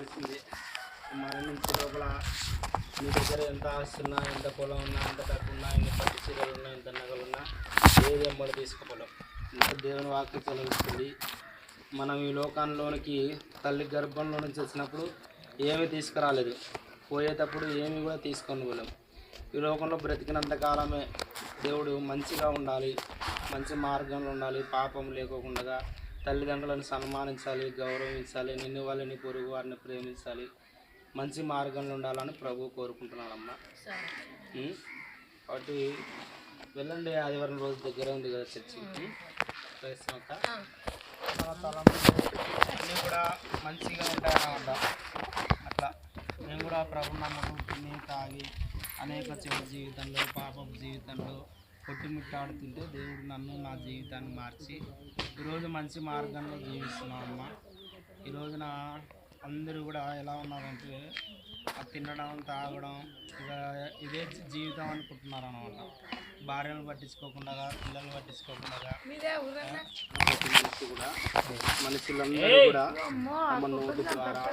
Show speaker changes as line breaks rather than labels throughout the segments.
మరణించింది మరణించే లోపల మీ దగ్గర ఎంత ఆస్తున్నా ఎంత పొలం ఉన్నా ఎంత డబ్బు ఉన్నా ఎన్ని పట్టు చీరలు ఉన్నా ఎంత నగలు ఉన్నా ఏది ఎమ్మడి తీసుకోపోలేం. ఇంత దేవుని వాక్యం తొలగిస్తుంది మనం ఈ లోకంలోనికి తల్లి గర్భంలో నుంచి వచ్చినప్పుడు ఏమీ తీసుకురాలేదు. పోయేటప్పుడు ఏమి కూడా తీసుకొని పోలేం ఈ లోకంలో బ్రతికినంత కాలమే దేవుడు మంచిగా ఉండాలి మంచి మార్గంలో ఉండాలి పాపం లేకోకుండా తల్లిదండ్రులను సన్మానించాలి గౌరవించాలి నిన్ను వాళ్ళని పొరుగు వారిని ప్రేమించాలి. మంచి మార్గంలో ఉండాలని ప్రభు కోరుకుంటున్నానమ్మా ఉం? కాబట్టి వెళ్ళండి ఆదివారం రోజు దగ్గర ఉంది కదా చర్చి. ఉం? క్రైస్తవ అక్క. మన తలంపులు అన్నీ కూడా మంచిగా ఉంటాయన్నమాట అట్లా. నేను కూడా ప్రభు నమ్మకం తిని తాగి అనేక చెడు జీవితంలో పాపపు జీవితంలో కొట్టుమిట్టాడుతుంటే దేవుడు నన్ను నా జీవితాన్ని మార్చి ఈరోజు మంచి మార్గంలో జీవిస్తున్నాం అమ్మ. ఈ రోజున అందరూ కూడా ఎలా ఉన్నారంటే తినడం తాగడం ఇక ఇదే జీవితం అనుకుంటున్నారు అనమాట భార్యను పట్టించుకోకుండా పిల్లల్ని పట్టించుకోకుండా. ప్రతి మనిషి కూడా మనుషులందరూ కూడా తమ నోటి ద్వారా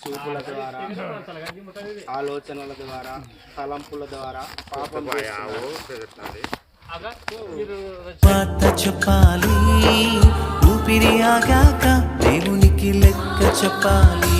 చూపుల ద్వారా ఆలోచనల ద్వారా తలంపుల ద్వారా పాపం
పాత చెప్పాలి ఊపిరి ఆగాక దేవునికి లెక్క చెప్పాలి.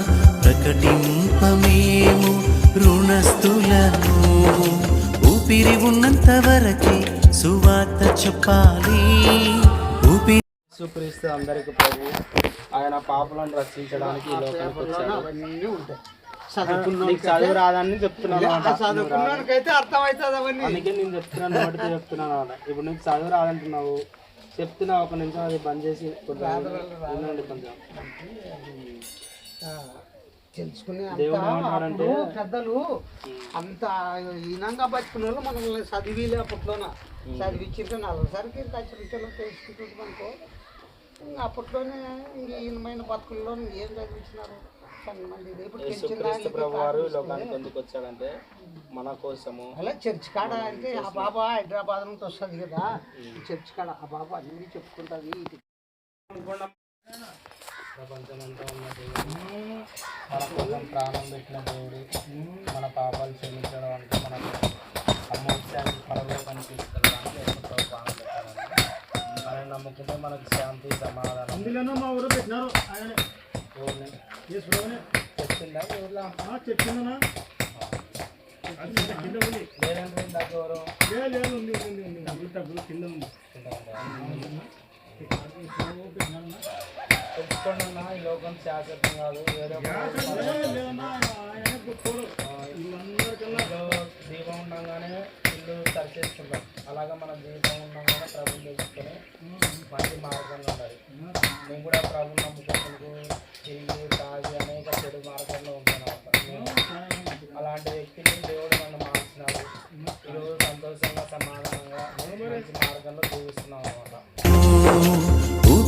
ప్రకటింప మేము రుణస్థులను? ఊపిరి ఉన్నంత వరకే సువార్త చెప్పాలి. ఊపిరి
యేసుక్రీస్తు అందరికి ప్రభు ఆయన పాపలను రక్షించడానికి ఈ లోకానికి వచ్చాడు. నీకు చదువు రాదని చెప్తున్నాను అందుకే నేను చెప్తున్నాను బట్టి చెప్తున్నాను అన్నమాట ఇప్పుడు నీకు చదువు రాదంటున్నావు. చెప్తున్నా ఒక నిమిషం అది బంద్ చేసి కొంచెం. కొంచెం
తెలుసుకునే అంత పెద్దలు అంత ఈనంగా బతుకున్న వాళ్ళు మనల్ని చదివిలే అప్పట్లోన. చదివించింటే నలసరికి ఖచ్చితంగా తెలుసుకుంటుంది అనుకో. ఇంకా అప్పట్లోనే ఇంక ఈయనమైన బతుకుల్లో ఏం చదివించినారు?
వారు ఈ లోకానికి ఎందుకు వచ్చాడంటే మన కోసము.
అలా చర్చ్ కాడ అంటే ఆ బాబా హైదరాబాద్ నుంచి వస్తుంది కదా. చర్చ్ కాడ ఆ బాబా అన్ని చెప్పుకుంటుంది.
ప్రపంచమంతా ఉన్న దేవుడు. మన కోసం ప్రాణం పెట్టిన దేవుడు. మన పాపాలు క్షమించడం అంటే మనకు అమోక్షానికి పరలోకాన్ని తీసుకెళ్ళడానికి ప్రాణం పెట్టాలని మనం నమ్ముకుంటే మనకు శాంతి సమాధానం.
అందులోనూ మా ఊరు పెట్టినారు. ఆయన. చేసుకునే
చెప్పిందా ఊర్లో?
చెప్పిందనా
లేదంటే ఇందాక ఎవరు
లేదు ఉంది ఉంది ఉంది డబ్బులు కింద ఉంది.
అన్న ఈ లోకం శాశ్వతం కాదు. వేరే దీపం ఉండగానే ఇల్లు సరిచేస్తుంటాం అలాగా మన జీవితం ఉండగానే ప్రభుని తెలుసుకొని మంచి మార్గంలో ఉండాలి. నేను కూడా ప్రభు నమ్ముకుంటూ తిరిగి తాగి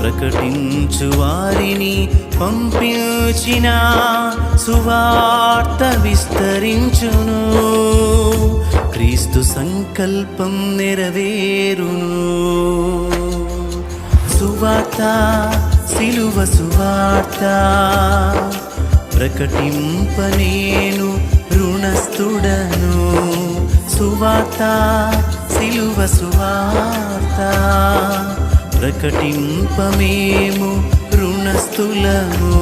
ప్రకటించు వారిని పంపించిన సువార్త విస్తరించును. క్రీస్తు సంకల్పం నెరవేరును. సువార్త సిలువ సువార్త ప్రకటింప నేను రుణస్థుడను. సువార్త సిలువ సువార్త ప్రకటింపమేము రుణస్థులము?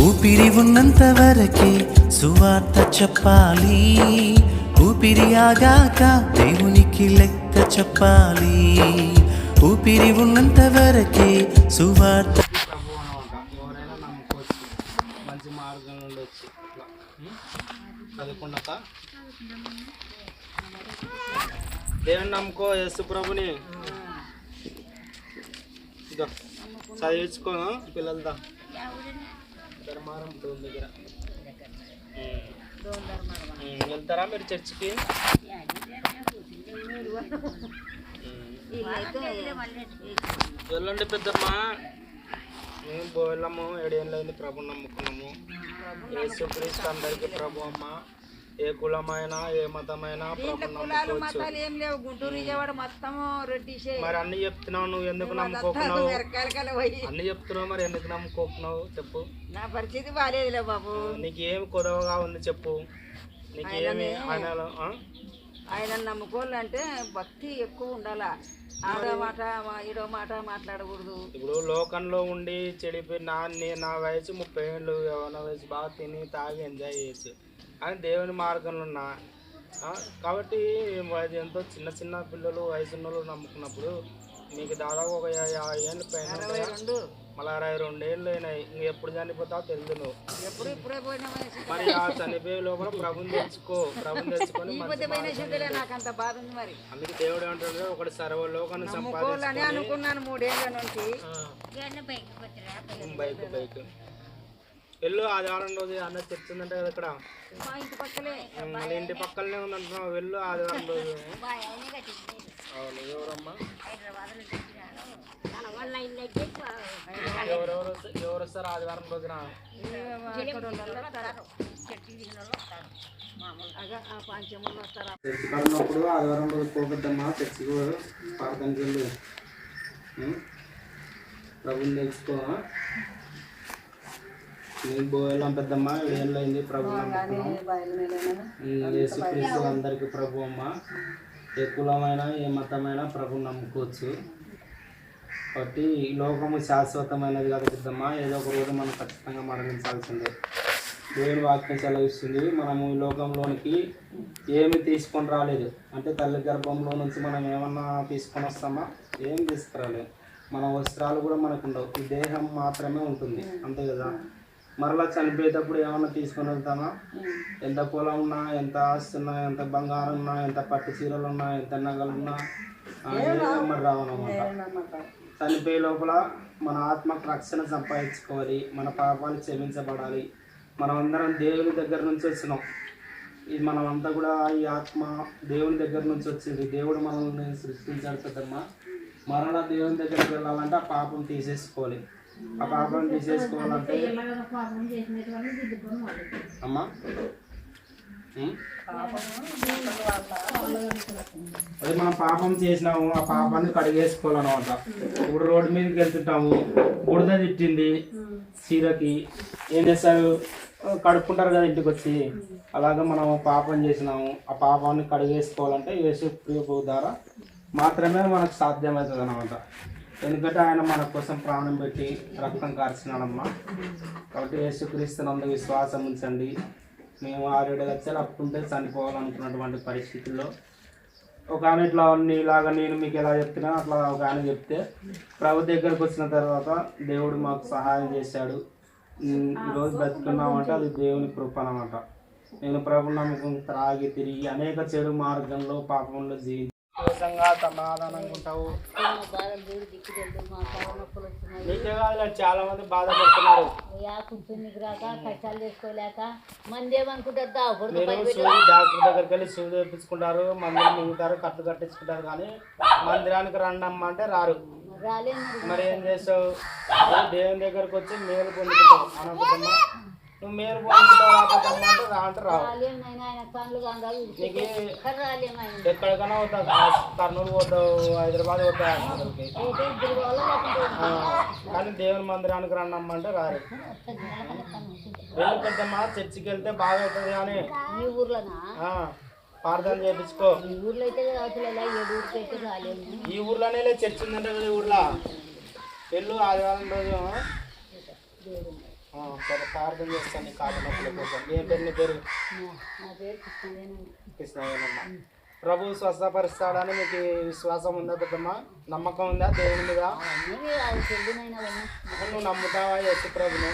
ఊపిరి ఉన్నంత వరకే సువార్త చెప్పాలి. ఊపిరి ఆగాక దేవునికి లెక్క చెప్పాలి. ఊపిరి ఉన్నంత వరకే సువార్త
మంచి మార్గం నుండి వచ్చి చదువుకున్నాక దేవుని నమ్ముకో యేసు ప్రభుని ఇదో చదివించుకో పిల్లలదా ధర్మారం టోల్ దగ్గర వెళ్తారా మీరు చర్చికి? వెళ్ళండి పెద్దమ్మ. మేము వెళ్ళాము ఏడేళ్ళైంది ప్రభు నమ్ముకున్నాము. యేసు క్రీస్తు అందరికీ ప్రభు అమ్మ. ఏ కులమైనా ఏ మతమైనా ప్రభు నమ్ముకోవచ్చు
ఏం లేవు. గుంటూరు విజయవాడ మొత్తం రెడ్డిసే
మరి అన్ని చెప్తున్నావు నువ్వు ఎందుకు నమ్ముకోకున్నావు? అన్ని చెప్తున్నావు మరి ఎందుకు నమ్ముకోకున్నావు? చెప్పు.
నా పరిస్థితి బాగాలేదులే బాబు.
నీకు ఏమి కొదవగా ఉంది చెప్పు. నీకు ఏమి ఆయన
నమ్ముకోవాలంటే భక్తి ఎక్కువ ఉండాలా. ఆడో మాట ఈడో మాట మాట్లాడకూడదు.
ఇప్పుడు లోకంలో ఉండి చెడిపోయి నా నే- వయసు ముప్పై ఏళ్ళు నా వయసు బాగా తిని తాగి ఎంజాయ్ చేయొచ్చు. కానీ దేవుని మార్గంలో ఉన్నా. కాబట్టి అది ఎంతో చిన్న చిన్న పిల్లలు వయసు ఉన్న వాళ్ళు నమ్ముకున్నప్పుడు మీకు దాదాపు ఒక యాభై ఏళ్ళు పైన?
రెండు.
మళ్ళీ అరవై రెండేళ్ళు అయినాయి. ఇంక ఎప్పుడు చనిపోతావు తెలియదు నువ్వు. మరి ఆ చనిపోయే లోపల ప్రభుని తెచ్చుకో. ప్రభుని తెచ్చుకొని అందుకే దేవుడు ఏమంటాడు? ఒకటి సర్వలోకాన్ని సంపాదించుకొని బైక్ బైక్. వెళ్ళు ఆదివారం రోజు అన్న చెప్తుందంటే కదా ఇక్కడ.
మా ఇంటి పక్కలే
మన ఇంటి పక్కనే ఉందంటున్నావు వెళ్ళు ఆదివారం రోజు. అవును ఎవరమ్మా? ఎవరెవరు వస్తారు- ఎవరు వస్తారు ఆదివారం రోజున? చర్చి ఆదివారం రోజు పోగొద్దమ్మా ప్రార్థనకి వెళ్ళు ఉం? ప్రభుని తెలుసుకో నీకు బోయలం పెద్దమ్మ ఏళ్ళు అయింది ప్రభు యేసుక్రీస్తు అందరికి ప్రభు అమ్మ. ఏ కులమైన ఏ మతమైన ప్రభు నమ్ముకోవచ్చు. కాబట్టి ఈ లోకము శాశ్వతమైనది కాదు పెద్దమ్మ. ఏదో ఒక రోజు మనం ఖచ్చితంగా మరణించాల్సిందే. దేవుని వాక్యం సెలవిస్తుంది. మనము ఈ లోకంలోనికి ఏమి తీసుకొని రాలేదు. అంటే తల్లి గర్భంలో నుంచి మనం ఏమన్నా తీసుకొని వస్తామా? ఏం తీసుకురాలేదు. మన వస్త్రాలు కూడా మనకు ఉండవు. ఈ దేహం మాత్రమే ఉంటుంది. అంతే కదా? మరలా చనిపోయేటప్పుడు ఏమన్నా తీసుకొని వెళ్తామా? ఎంత పొలం ఉన్నా ఎంత ఆస్తి ఉన్నా ఎంత బంగారం ఉన్నా ఎంత పట్టు చీరలు ఉన్నా ఎంత నగలు ఉన్నా మరి రావన్నమాట చనిపోయే లోపల మన ఆత్మకు రక్షణ సంపాదించుకోవాలి మన పాపాలు క్షమించబడాలి. మనం అందరం దేవుని దగ్గర నుంచి వచ్చినాం. ఇది మనం అంతా కూడా ఈ ఆత్మ దేవుని దగ్గర నుంచి వచ్చింది. దేవుడు మనల్ని సృష్టించాడు కదమ్మా. మరలా దేవుని దగ్గరికి వెళ్ళాలంటే ఆ పాపం తీసేసుకోవాలి. ఆ పాపం తీసేసుకోవాలంటే అమ్మా? అదే మనం పాపం చేసినాము ఆ పాపాన్ని కడిగేసుకోవాలన్నమాట. ఇప్పుడు రోడ్డు మీదకి వెళ్తుంటాము బుడద తిట్టింది చీరకి. ఏం చేస్తారు? కడుక్కుంటారు కదా ఇంటికి వచ్చి అలాగే మనం పాపం చేసినాము ఆ పాపాన్ని కడిగేసుకోవాలంటే యేసు ప్రభు ద్వారా మాత్రమే మనకు సాధ్యమవుతుంది అనమాట ఎందుకంటే ఆయన మన కోసం ప్రాణం పెట్టి రక్తం కార్చినాడమ్మా. కాబట్టి యేసుక్రీస్తునందు విశ్వాసం ఉంచండి. మేము ఆరేడు లక్షలు అప్పుంటే చనిపోవాలనుకున్నటువంటి పరిస్థితుల్లో ఒక ఆయన ఇట్లా నీలాగా నేను మీకు ఎలా చెప్తున్నా అట్లా ఒక ఆయన చెప్తే ప్రభు దగ్గరకు వచ్చిన తర్వాత దేవుడు మాకు సహాయం చేశాడు. ఈరోజు బ్రతుకున్నామంటే అది దేవుని కృప అనమాట నేను ప్రభు నమ్మకం త్రాగి తిరిగి అనేక చెడు మార్గంలో పాపంలో జీవి సంతోషంగా సమాధానంగా ఉంటావు నీకే కాదు చాలా మంది బాధపడుతున్నారు డాక్టర్ దగ్గరికి వెళ్ళి సూది వేపించుకుంటారు మందులు మింగుతారు కట్టు కట్టించుకుంటారు కానీ మందిరానికి రండి అమ్మ అంటే రారు.
రాలేదు
మరి ఏం చేస్తావు? దేవుని దగ్గరకు వచ్చి మేలు పొందుకుంటావు. అనుకుంటున్నా నువ్వు మేలు రా అంటే రావు
ఆయన
ఎక్కడికైనా పోతావు కర్నూలు పోతావు హైదరాబాద్ పోతావు కానీ దేవుని మందిరానికి అంటే రారు. వెళ్ళి పెద్దమ్మ చర్చికి వెళ్తే బాగా అవుతుంది కానీ
ఈ ఊర్లోనా?
ప్రార్థన చేయించుకో
ఈ ఊర్లో అయితే
ఈ ఊర్లోనే చర్చ్ ఉందంటే ఊర్లో. వెళ్ళు ఆదివారం రోజు. సరే ప్రార్థన చేస్తాను నీ కాళ్ళ నొప్పుల కోసం ఏ పేరు? నీ ప్రభు స్వస్థపరుస్తాడని మీకు విశ్వాసం ఉందా పెద్దమ్మ? నమ్మకం ఉందా దేవుని మీద? నువ్వు నమ్ముతావా ప్రభుని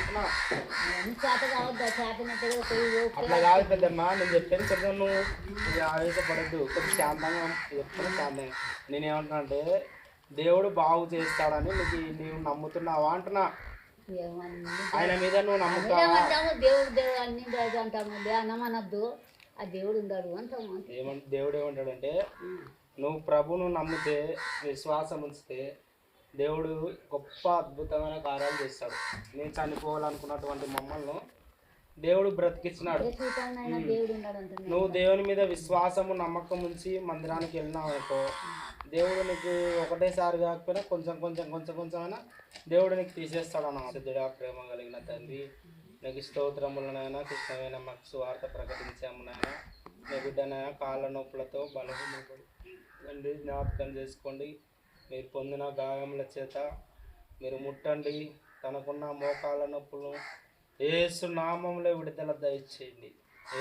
పోయి ఓకే
అట్లా కాదు పెద్దమ్మ నేను చెప్పాను కొంచెం నువ్వు. ఆవేశపడద్దు. కొంచెం శాంతంగా చెప్తున్నా శాంతంగా? నేనేమంటున్నా అంటే దేవుడు బాగు చేస్తాడని నీకు నీవు నమ్ముతున్నావా అంటున్నా. ఆయన మీద నువ్వు నమ్ముతావా?
దేవుడు దేవుడు అన్ని అంటాము ధ్యానం అనద్దు ఆ దేవుడు ఉన్నాడు అంటాము
ఏమంటే దేవుడు ఏమంటాడంటే నువ్వు ప్రభువును నమ్మితే విశ్వాసం ఉంచితే దేవుడు గొప్ప అద్భుతమైన కార్యాలు చేస్తాడు. నేను చనిపోవాలనుకున్నటువంటి మమ్మల్ని దేవుడు బ్రతికిచ్చినాడు. నువ్వు దేవుని మీద విశ్వాసము నమ్మకం ఉంచి మందిరానికి వెళ్ళినావు అనుకో దేవుడు నీకు ఒకటేసారి కాకపోయినా కొంచెం కొంచెం కొంచెం కొంచెం అయినా దేవుడు నీకు తీసేస్తాడు అన్న సిద్ధుడా ప్రేమ కలిగిన తండ్రి నీకు స్తోత్రములనైనా కృష్ణమైన మాకు సువార్త ప్రకటించాము నాయన నీ బిడ్డనైనా కాళ్ళ నొప్పులతో బలహీనపడి. తండ్రి జ్ఞాపకం చేసుకోండి. మీరు పొందిన గాయముల చేత మీరు ముట్టండి. తనకున్న మోకాళ్ళ నొప్పులు ఏసు నామంలో విడుదల దయచేయండి.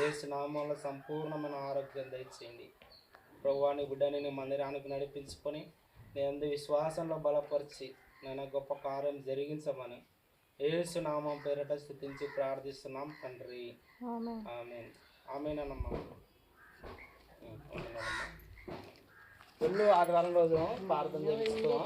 ఏసు నామంలో సంపూర్ణమైన ఆరోగ్యం దయచేయండి. ప్రభువాని బిడ్డని నీ మందిరానికి నడిపించుకొని నేను విశ్వాసంలో బలపరిచి నేను గొప్ప కార్యం జరిగించమని ఏసు నామం పేరట స్థుతించి ప్రార్థిస్తున్నాం తండ్రి. ఆమె ఆమెనమ్మా ఆదివారం రోజు ప్రార్థన చేయించుకో